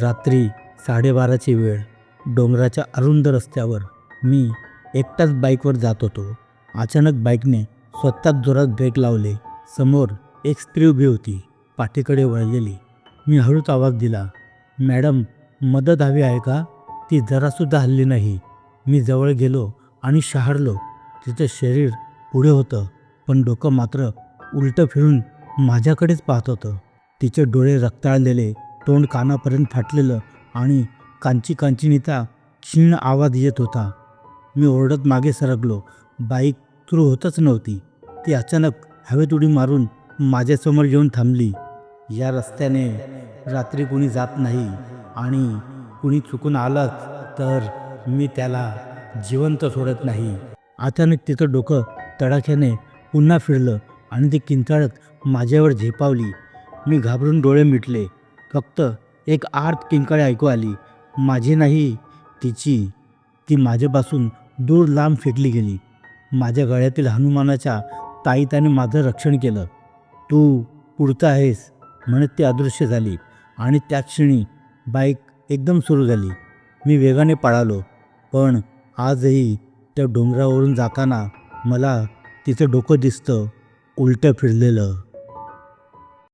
रात्री साडेबाराची वेळ. डोंगराच्या अरुंद रस्त्यावर मी एकटाच बाईकवर जात होतो. अचानक बाईकने स्वतःच जोरात ब्रेक लावले. समोर एक स्त्री उभी होती. पाठीकडे वळलेली. मी हळूच आवाज दिला. मॅडम मदत हवी आहे का? ती जरासुद्धा हल्ली नाही. मी जवळ गेलो आणि शहारलो. तिचं शरीर पुढे होतं. पण डोकं मात्र उलटं फिरून माझ्याकडेच पाहत होतं. तिचे डोळे रक्ताळलेले तोंड कानापर्यंत फाटलेलं आणि कांची कांचिणीचा क्षीण आवाज येत होता. मी ओरडत मागे सरकलो. बाईक सुरू होतच नव्हती. ती अचानक हवेत उडी मारून माझ्यासमोर येऊन थांबली. या रस्त्याने रात्री कुणी जात नाही आणि कुणी चुकून आलंच तर मी त्याला जिवंत सोडत नाही. अचानक तिचं डोकं तडाख्याने पुन्हा फिरलं आणि ती किंचाळत माझ्यावर झेपावली. मी घाबरून डोळे मिटले. फक्त एक आर्त किंकाळी ऐकू आली. माझी नाही तिची. ती माझ्यापासून दूर लांब फेकली गेली. माझ्या गळ्यातील हनुमानाच्या ताईताने माझं रक्षण केलं. तू पुढचा आहेस म्हणत ती अदृश्य झाली आणि त्याच क्षणी बाईक एकदम सुरू झाली. मी वेगाने पळालो पण आजही त्या डोंगरावरून जाताना मला तिचं डोकं दिसतं उलटं फिरलेलं.